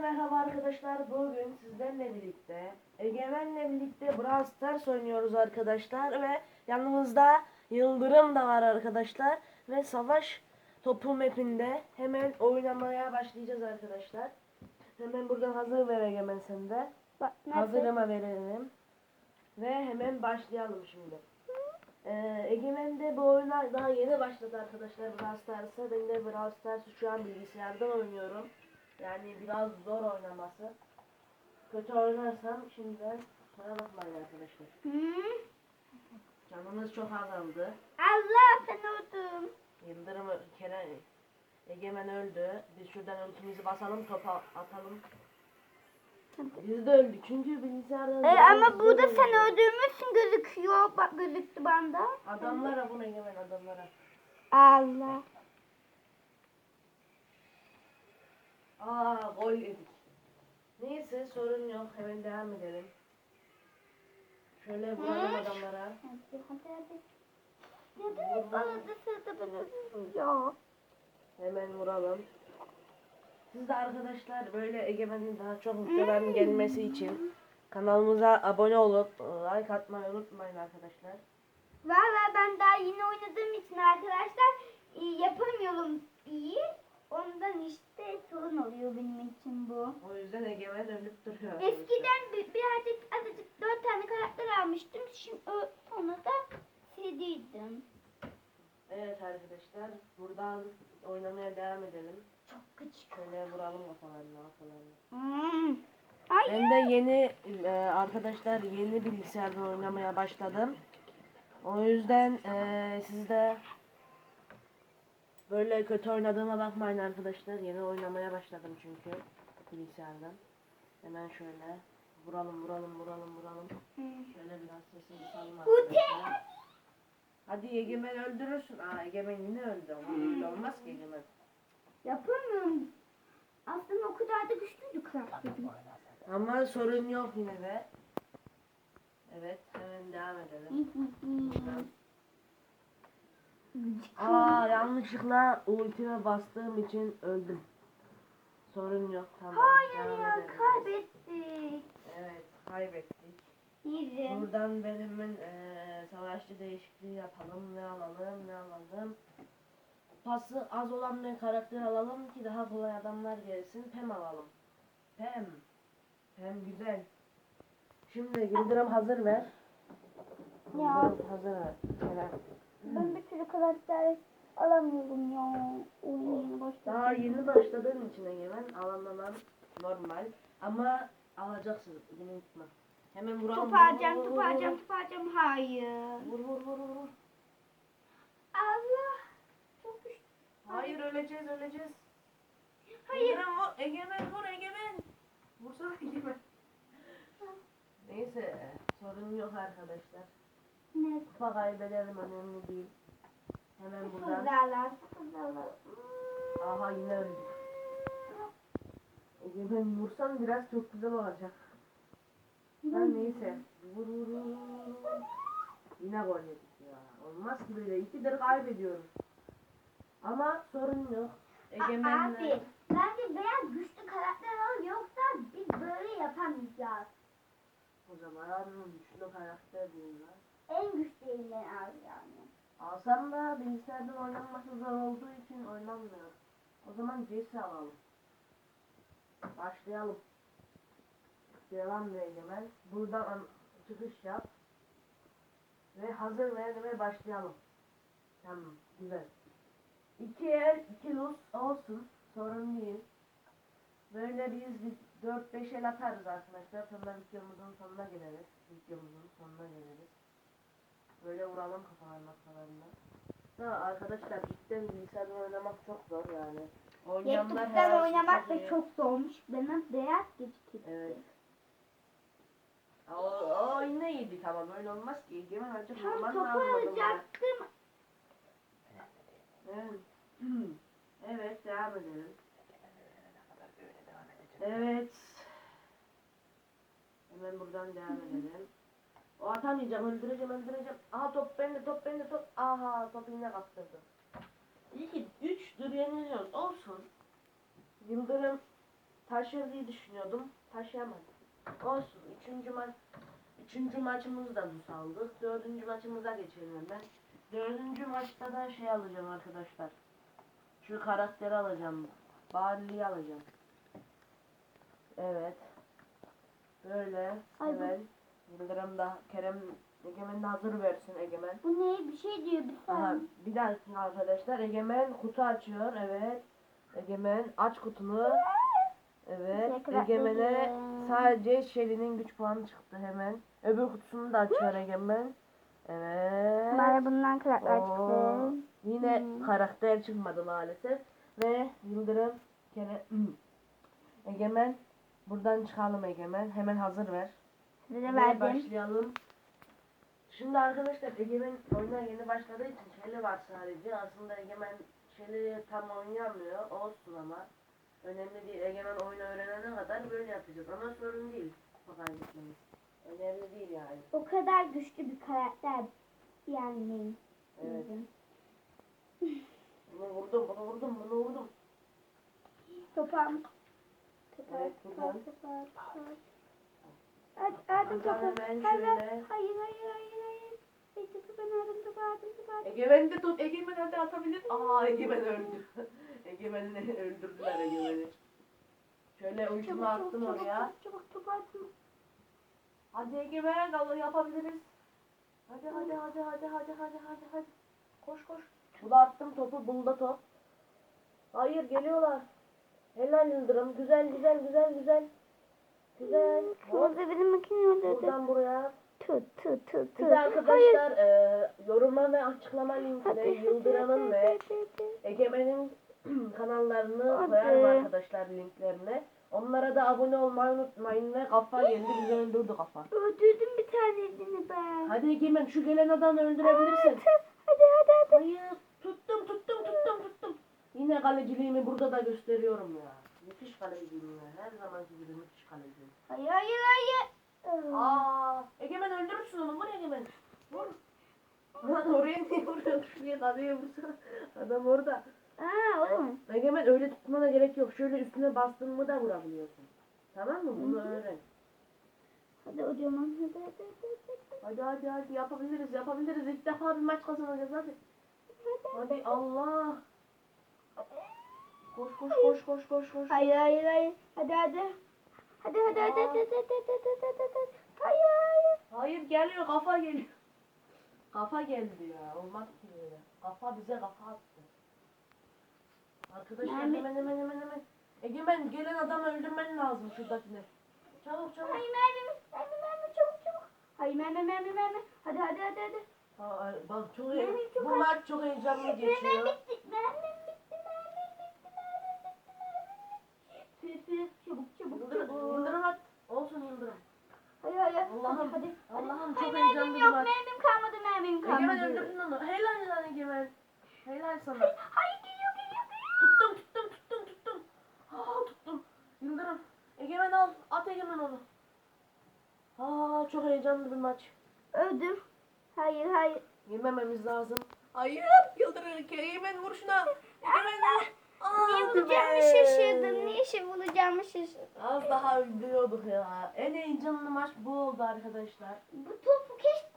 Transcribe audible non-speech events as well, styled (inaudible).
merhaba arkadaşlar. Bugün sizlerle birlikte Egemen'le birlikte Brawl Stars oynuyoruz arkadaşlar ve yanımızda Yıldırım da var arkadaşlar ve savaş topu mapinde hemen oynamaya başlayacağız arkadaşlar. Hemen buradan hazır ver Egemen sen de. Bak? Hazırıma verelim. Ve hemen başlayalım şimdi. Ee, Egemen de bu oyuna daha yeni başladı arkadaşlar Brawl Stars'a. Ben de Brawl Stars'ı şu an bilgisayardan oynuyorum. Yani biraz zor oynaması. Kötü oynarsam şimdiden kusura bakmayın arkadaşlar. Hı? Canımız çok azaldı. Allah ben oldum. Yıldırım Kerem Egemen öldü. Biz şuradan ultimizi basalım topa atalım. Biz de öldük çünkü bilgisayardan E, ama burada sen öldürmüşsün gözüküyor. Bak gözüktü banda. Adamlara bunu Egemen adamlara. Allah. Aa gol yedik. Neyse sorun yok. Hemen devam edelim. Şöyle vuralım adamlara. Arada sırada ben öldüm ya. Hemen vuralım. Siz de arkadaşlar böyle Egemen'in daha çok videoların gelmesi için kanalımıza abone olup like atmayı unutmayın arkadaşlar. Valla ben daha yeni oynadığım için arkadaşlar e, yapamıyorum iyi. Ondan işte sorun oluyor benim için bu. O yüzden Egemen ölüp duruyor. Eskiden bir, birazcık azıcık dört tane karakter almıştım. Şimdi sonra da sediydim. Evet arkadaşlar buradan oynamaya devam edelim. Çok küçük. Şöyle vuralım kafalarına kafalarına. Hmm. Ay. Ben de yeni e, arkadaşlar yeni bilgisayarda oynamaya başladım. O yüzden e, siz de böyle kötü oynadığıma bakmayın arkadaşlar. Yeni oynamaya başladım çünkü bilgisayardan. Hemen şöyle vuralım vuralım vuralım vuralım. Şöyle biraz sesini salma arkadaşlar. Hadi Egemen öldürürsün. Aa Egemen yine öldü. Ama öyle olmaz ki Egemen. Yapamıyorum. Aslında o kadar da güçlüydü karakterim. Ama sorun yok yine de. Evet hemen devam edelim. Aa yanlışlıkla ultime bastığım için öldüm. Sorun yok tamam. Hayır ya edelim. kaybettik. Evet kaybettik. Yerim. Buradan benim eee savaşçı değişikliği yapalım. Ne alalım ne alalım. Pası az olan bir karakter alalım ki daha kolay adamlar gelsin. Pem alalım. Pem. Pem güzel. Şimdi Yıldırım hazır ver. Ya. Yıldırım hazır ver. Şöyle. Ben bir türlü karakter alamıyorum ya. Oyun yeni başladı. Daha yeni başladığın için Egemen alamaman normal. Ama alacaksın. Bunu unutma. Hemen vuralım. Top Vur, alacağım, vur, top vur, alacağım, vur. top alacağım. Hayır. Vur vur vur vur. vur. Allah. Çok güçlü. Hayır öleceğiz öleceğiz. Hayır. Egemen vur, Egemen vur Egemen. Vursana Egemen. Neyse sorun yok arkadaşlar. Ne? Kupa kaybedelim önemli değil. Hemen buradan. Sıfırlarlar, sıfırlarlar. Aha yine öldük. Egemen vursan biraz çok güzel olacak. Ha neyse. Vur vur vur. Yine gol yedik ya. Olmaz ki böyle. İkidir kaybediyoruz. Ama sorun yok. Egemen'le... Abi, bence beyaz güçlü karakter al yoksa biz böyle yapamayacağız. O zaman güçlü karakter bunlar. En güçlüyle al yani. Alsam da bilgisayardan oynanması zor olduğu için oynanmıyor. O zaman CS alalım. Başlayalım. Devam ve Egemen. Buradan an- çıkış yap. Ve hazır ve başlayalım. Tamam, güzel. İki el, iki luz olsun. Sorun değil. Böyle bir 4-5 el atarız arkadaşlar. Sonra videomuzun sonuna geliriz. Videomuzun sonuna geliriz. Böyle vuralım kafalarına kafalarına. Da arkadaşlar cidden bilgisayarda oynamak çok zor yani. Oynayanlar Laptop'tan oynamak da çok zormuş. Bana beyaz geçti. Evet. O, o yine yedik ama böyle olmaz ki. Egemen acı Tam vurman topu lazım adamlara. alacaktım. Evet. (clears throat) evet devam edelim. Evet. Hemen buradan devam edelim. O atamayacağım, öldüreceğim, öldüreceğim. Aha top bende, top bende, top. Aha top yine kaptırdı. İyi ki 3'dür yeniliyoruz. Olsun. Yıldırım taşır düşünüyordum. Taşıyamadım. Olsun. Üçüncü maç Üçüncü maçımızı da saldık. Dördüncü maçımıza geçelim hemen. Dördüncü maçta da şey alacağım arkadaşlar. Şu karakteri alacağım. Barley'i alacağım. Evet. Böyle. Ay hemen. Yıldırım da Kerem Egemen de hazır versin Egemen. Bu ne? Bir şey diyor bir Aha, saniye. bir dakika arkadaşlar. Egemen kutu açıyor. Evet. Egemen aç kutunu. Evet. Egemen'e sadece Shelly'nin güç puanı çıktı hemen. Öbür kutusunu da açıyor Egemen. Evet. Bana bundan karakter çıktı. Yine Hmm. karakter çıkmadı maalesef. Ve Yıldırım kere (clears throat) Egemen buradan çıkalım Egemen. Hemen hazır ver. Size Ve verdim. başlayalım. Şimdi arkadaşlar Egemen oyuna yeni başladığı için Şeli var sadece. Aslında Egemen Şeli tam oynayamıyor. Olsun ama. Önemli değil. Egemen oyunu öğrenene kadar böyle yapacağız. Ama sorun değil. Kupa kaybetmemiz. Önemli değil yani. O kadar güçlü bir karakter yani. Evet. Bunu vurdum, bunu vurdum, bunu vurdum. Topam. Evet, buradan. Buradan topu. hemen Hayır, şöyle. hayır, hayır, hayır, hayır. Hey, topu ben aldım, topu aldım, topu aldım. Egemen de tut. Egemen hadi atabilir. Aa Egemen öldü. (laughs) Egemen'i öldürdüler Egemen'i. Şöyle uyuşumu attım çabuk, oraya. Çabuk, çabuk, topu attım. Hadi Egemen Allah yapabiliriz. Hadi hadi hadi hadi hadi hadi hadi hadi. Koş koş. Bula attım topu bulda top. Hayır geliyorlar. Helal Yıldırım. Güzel güzel güzel güzel. Güzel. Orada benim makine orada. Buradan buraya. Tut, tut, tut, tut. Bir de arkadaşlar e, yoruma ve açıklama linkine Yıldırım'ın ve Egemen'in (clears throat) kanallarını Hadi. koyarım arkadaşlar linklerine. Onlara da abone olmayı unutmayın ve kafa geldi bizi öldürdü kafa. Öldürdüm bir tanesini ben. Hadi Egemen şu gelen adamı öldürebilirsin. Hadi, hadi, hadi. Hayır tuttum tuttum tuttum tuttum. Yine kaleciliğimi burada da gösteriyorum ya. Müthiş kaleciyim ya. Her zamanki gibi müthiş kaleciyim. Hayır, hayır, hayır. Aa, Egemen öldürürsün onu. Vur Egemen. Vur. Lan oraya niye vuruyorsun? Şuraya kaleye vursana. Adam orada. Aa, oğlum. Egemen öyle tutmana gerek yok. Şöyle üstüne bastın mı da vurabiliyorsun. Tamam mı? Bunu öğren. Hadi o zaman. Hadi, hadi, hadi, hadi. Hadi hadi hadi yapabiliriz yapabiliriz. İlk defa bir maç kazanacağız hadi. Hadi Allah. Koş koş koş koş koş koş. Hayır, hayır, hayır. Hadi, hadi. Hadi, hadi, hadi, hadi, hadi, hadi, hadi, hadi, hadi. Hayır, hayır. Hayır geliyor kafa geliyor. Kafa geldi ya. Olmaz ki böyle. Kafa bize kafa attı. Arkadaşlar hemen hemen hemen hemen. Egemen gelen adamı öldürmen lazım şuradakini. Çabuk çabuk. Hayır, mermi, mermi, mermi, çabuk, çabuk. Hayır, mermi, mermi, mermi. Hadi, hadi, hadi, hadi. Aa, bak çok iyi. Bu maç çok heyecanlı geçiyor. bitti, mermi bitti, mermi bitti, mermi bitti, mermi bitti. Tüh, tüh, çabuk, çabuk, Yıldırım, çabuk. yıldırım at. Olsun yıldırım. Hayır, hayır. Allah'ım, çok mermim heyecanlı bir yok, maç. mermim kalmadı, mermim kalmadı. Egemen öldürdün onu. Helal lan Egemen. Helal sana. Hayır, geliyor, geliyor, geliyor. Tuttum tuttum tuttum tuttum. Aa tuttum. Yıldırım. Egemen al. At Egemen onu. Aa çok heyecanlı bir maç. Öldüm. Hayır, hayır. Yemememiz lazım. Hayır. Yıldırım. Egemen vur şuna. Egemen vur. Aa, Niye bulacağımı şaşırdım. Niye şey bulacağımı şaşırdım. Az daha öldürüyorduk ya. En heyecanlı maç bu oldu arkadaşlar. Bu topu keşke